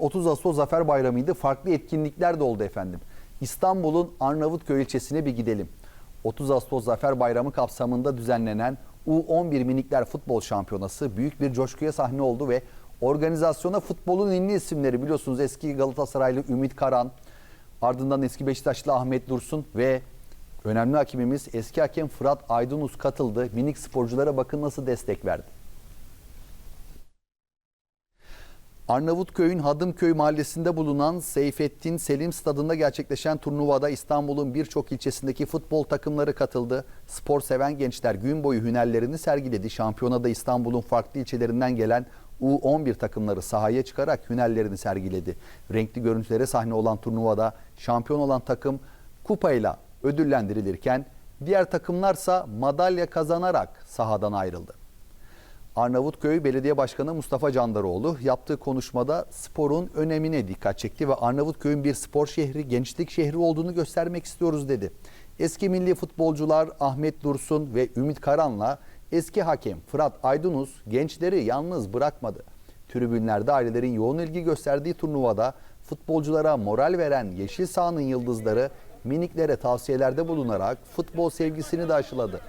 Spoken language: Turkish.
30 Ağustos Zafer Bayramı'ydı. Farklı etkinlikler de oldu efendim. İstanbul'un Arnavutköy ilçesine bir gidelim. 30 Ağustos Zafer Bayramı kapsamında düzenlenen U11 Minikler Futbol Şampiyonası büyük bir coşkuya sahne oldu ve organizasyona futbolun ünlü isimleri biliyorsunuz eski Galatasaraylı Ümit Karan, ardından eski Beşiktaşlı Ahmet Dursun ve önemli hakimimiz eski hakem Fırat Aydınus katıldı. Minik sporculara bakın nasıl destek verdi. Arnavutköy'ün Hadımköy mahallesinde bulunan Seyfettin Selim stadında gerçekleşen turnuvada İstanbul'un birçok ilçesindeki futbol takımları katıldı. Spor seven gençler gün boyu hünerlerini sergiledi. Şampiyonada İstanbul'un farklı ilçelerinden gelen U11 takımları sahaya çıkarak hünerlerini sergiledi. Renkli görüntülere sahne olan turnuvada şampiyon olan takım kupayla ödüllendirilirken diğer takımlarsa madalya kazanarak sahadan ayrıldı. Arnavutköy Belediye Başkanı Mustafa Candaroğlu yaptığı konuşmada sporun önemine dikkat çekti ve Arnavutköy'ün bir spor şehri, gençlik şehri olduğunu göstermek istiyoruz dedi. Eski milli futbolcular Ahmet Dursun ve Ümit Karan'la eski hakem Fırat Aydınus gençleri yalnız bırakmadı. Tribünlerde ailelerin yoğun ilgi gösterdiği turnuvada futbolculara moral veren Yeşil Sahanın yıldızları miniklere tavsiyelerde bulunarak futbol sevgisini de aşıladı.